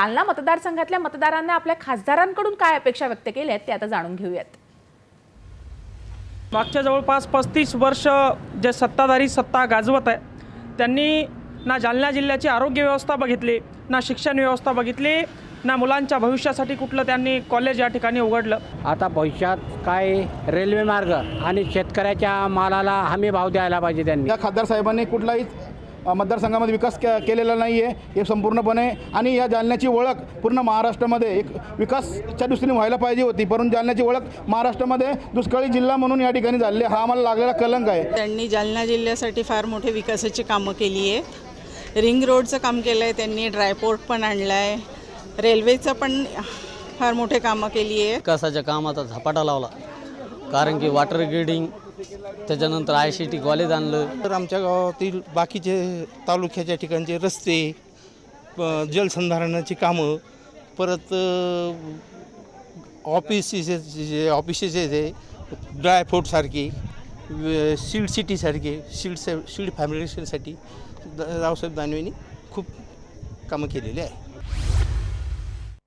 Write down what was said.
जालना मतदारसंघातल्या मतदारांना आपल्या खासदारांकडून काय अपेक्षा व्यक्त केल्या आहेत ते आता जाणून घेऊयात. मागच्या जवळपास पस्तीस वर्ष जे सत्ताधारी सत्ता गाजवत आहे त्यांनी ना जालना जिल्ह्याची आरोग्य व्यवस्था बघितली ना शिक्षण व्यवस्था बघितली ना मुलांच्या भविष्यासाठी कुठलं त्यांनी कॉलेज या ठिकाणी उघडलं. आता भविष्यात काय रेल्वे मार्ग आणि शेतकऱ्याच्या मालाला हमी भाव द्यायला पाहिजे त्यांनी. या खासदार साहेबांनी कुठलाही मतदारसंघामध्ये विकास के केलेला नाही आहे हे संपूर्णपणे. आणि या जालन्याची ओळख पूर्ण महाराष्ट्रामध्ये एक विकासच्या दृष्टीने व्हायला पाहिजे होती. परंतु जालन्याची ओळख महाराष्ट्रामध्ये दुष्काळी जिल्हा म्हणून या ठिकाणी झालेली आहे. हा आम्हाला लागलेला कलंक आहे. त्यांनी जालना जिल्ह्यासाठी फार मोठे विकासाची कामं केली आहेत. रिंग रोडचं काम केलं आहे त्यांनी ड्रायपोर्ट पण आणलं आहे रेल्वेचं पण फार मोठे कामं केली आहे विकासाच्या कामाचा झपाटा लावला. कारण की वॉटर ग्रेडिंग त्याच्यानंतर आय सी टी कॉलेज आणलं. तर आमच्या गावातील बाकीचे तालुक्याच्या ठिकाणचे रस्ते जलसंधारणाची कामं परत ऑफिसेस जे ऑफिसेस आहे ड्रायफ्रूटसारखी शिल्ड सिटीसारखे शिल्ड शिल्ड फॅब्रिकेशनसाठी रावसाहेब दानवेंनी खूप कामं केलेली आहे.